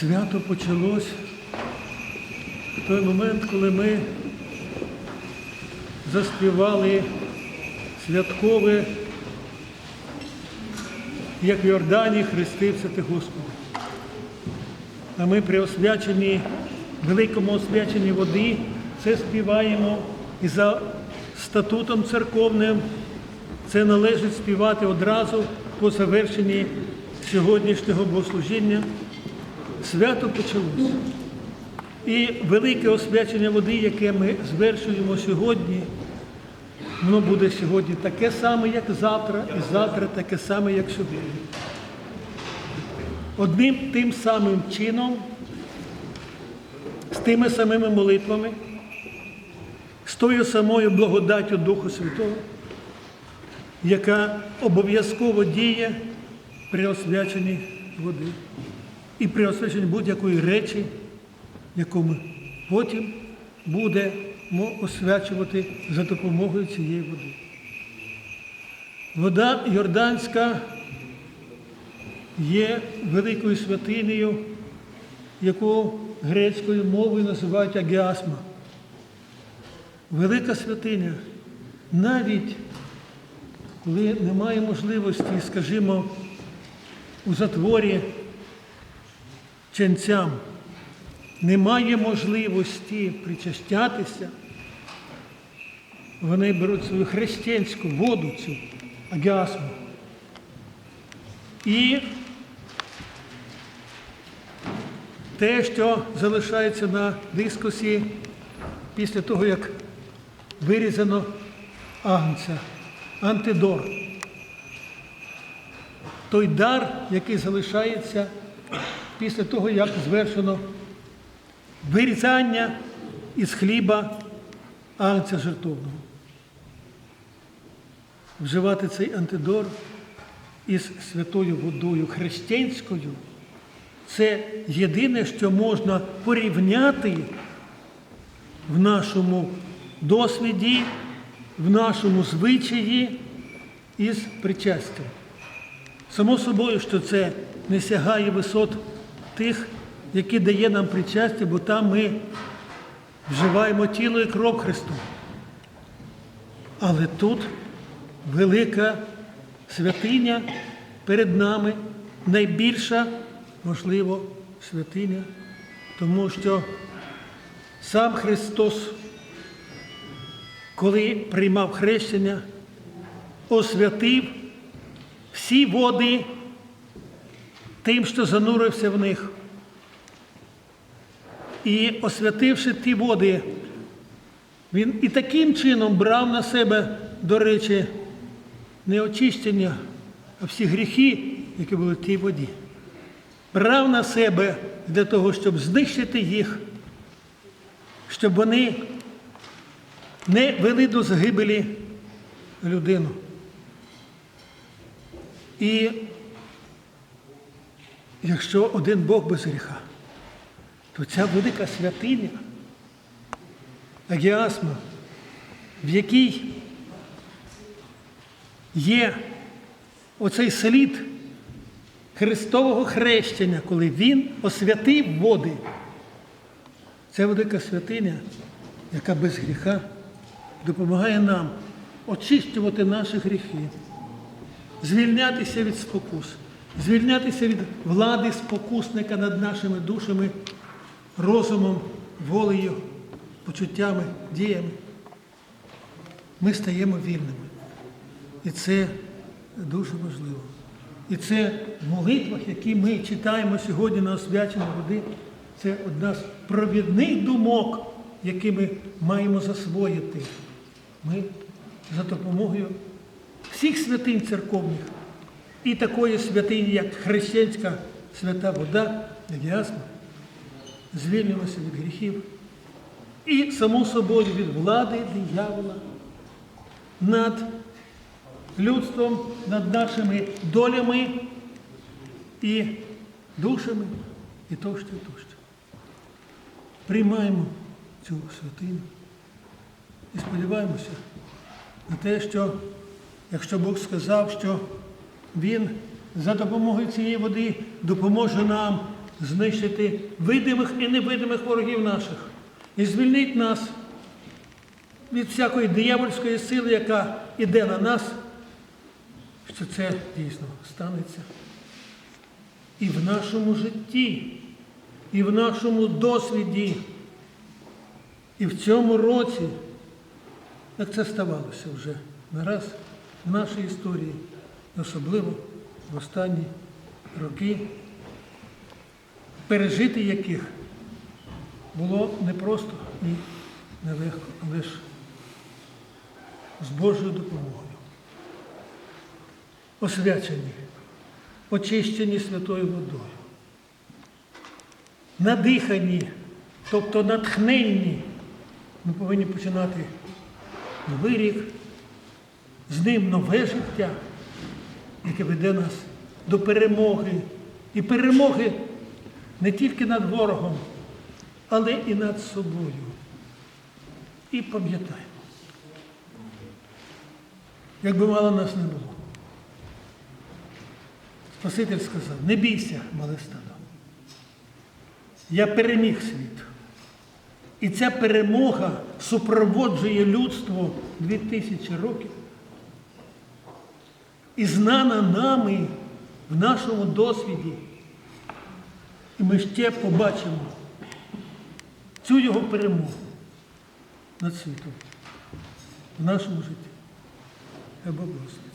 Свято почалось в той момент, коли ми заспівали святкове, як в Йордані хрестився ти Господи. А ми при освяченні, великому освяченні води це співаємо і за статутом церковним це належить співати одразу по завершенні сьогоднішнього богослужіння. Свято почалося. І велике освячення води, яке ми звершуємо сьогодні, воно буде сьогодні таке саме, як завтра, і завтра таке саме, як сьогодні. Одним тим самим чином, з тими самими молитвами, з тою самою благодаттю Духу Святого, яка обов'язково діє при освяченні води і при освяченні будь-якої речі, яку ми потім будемо освячувати за допомогою цієї води. Вода Йорданська є великою святинею, яку грецькою мовою називають агіасма. Велика святиня. Навіть коли немає можливості, скажімо, у затворі ченцям немає можливості причастятися, вони беруть свою християнську воду, цю агіасму. І те, що залишається на дискусі після того, як вирізано агнця, антидор. Той дар, який залишається після того, як звершено вирізання із хліба агнця жертовного. Вживати цей антидор із святою водою християнською це єдине, що можна порівняти в нашому досвіді, в нашому звичаї із причастям. Само собою, що це не сягає висот тих, які дає нам причастя, бо там ми вживаємо тіло і кров Христу. Але тут велика святиня перед нами, найбільша, можливо, святиня, тому що сам Христос, коли приймав хрещення, освятив всі води тим, що занурився в них. І освятивши ті води, він і таким чином брав на себе, до речі, не очищення, а всі гріхи, які були в тій воді. Брав на себе для того, щоб знищити їх, щоб вони не вели до загибелі людину. І якщо один Бог без гріха, то ця велика святиня, агіасма, в якій є оцей слід Христового хрещення, коли Він освятив води. Це велика святиня, яка без гріха допомагає нам очищувати наші гріхи, звільнятися від спокус, звільнятися від влади спокусника над нашими душами, розумом, волею, почуттями, діями. Ми стаємо вільними. І це дуже важливо. І це в молитвах, які ми читаємо сьогодні на освяченні води, це одна з провідних думок, які ми маємо засвоїти. Ми за допомогою всіх святинь церковних і такої святині, як християнська свята вода, ясно, звільнилися від гріхів. І, само собою, від влади диявола над людством, над нашими долями і душами, і тощо, і тощо. Приймаємо цю святиню і сподіваємося на те, що якщо Бог сказав, що Він за допомогою цієї води допоможе нам знищити видимих і невидимих ворогів наших і звільнить нас від всякої диявольської сили, яка йде на нас, що це дійсно станеться. І в нашому житті, і в нашому досвіді, і в цьому році, як це ставалося вже не раз в нашій історії, особливо в останні роки, пережити яких було непросто і нелегко, але ж з Божою допомогою. Освячені, очищені святою водою, надихані, тобто натхненні, ми повинні починати новий рік, з ним нове життя, яке веде нас до перемоги. І перемоги не тільки над ворогом, але і над собою. І пам'ятаємо, якби мало нас не було. Спаситель сказав, не бійся, мале стадо. Я переміг світ. І ця перемога супроводжує людство дві тисячі років. І знана нами в нашому досвіді. І ми ще побачимо цю його перемогу над світом в нашому житті. Хай Бог благословить.